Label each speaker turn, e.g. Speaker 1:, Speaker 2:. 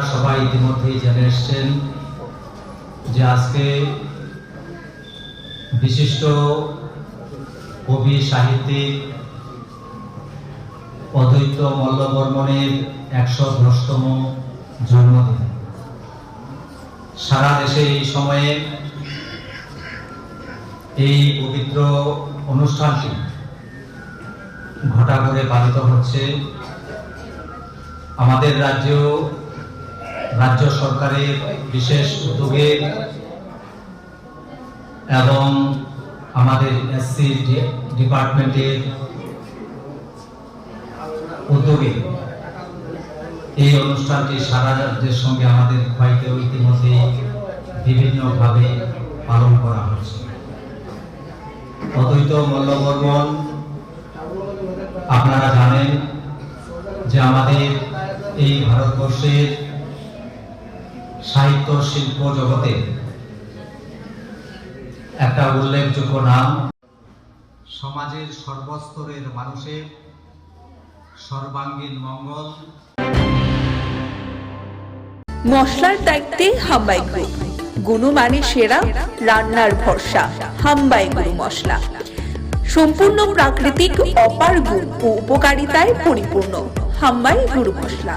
Speaker 1: ইতিমধ্যেই জেনে এসছেন যে আজকে বিশিষ্ট কবি, সাহিত্যিক, অদ্বৈত মল্লবর্মণের একশো দশতম জন্মদিন। সারা দেশে এই সময়ে এই পবিত্র অনুষ্ঠানটি ঘটা করে পালিত হচ্ছে। আমাদের রাজ্য রাজ্য সরকারের বিশেষ উদ্যোগে এবং আমাদের এসসি ডিপার্টমেন্টের উদ্যোগে এই অনুষ্ঠানটি সারা রাজ্যের সঙ্গে আমাদের খোয়াইতেও ইতিমধ্যে বিভিন্নভাবে পালন করা হচ্ছে অদ্বৈত মল্লবর্মন, আপনারা জানেন যে আমাদের এই ভারতবর্ষের সাহিত্য শিল্প জগতে একটা উল্লেখযোগ্য নাম, সমাজের সর্বস্তরের মানুষের সর্বাঙ্গীন মঙ্গল।
Speaker 2: মশলার দায়িত্বে হাম্বাই গ্রুপ। গুণমানে সেরা, রান্নার ভরসা, হাম্বাই গুরু মশলা। সম্পূর্ণ প্রাকৃতিক, অপার গুণ ও উপকারিতায় পরিপূর্ণ, হাম্বাই গুরু মশলা।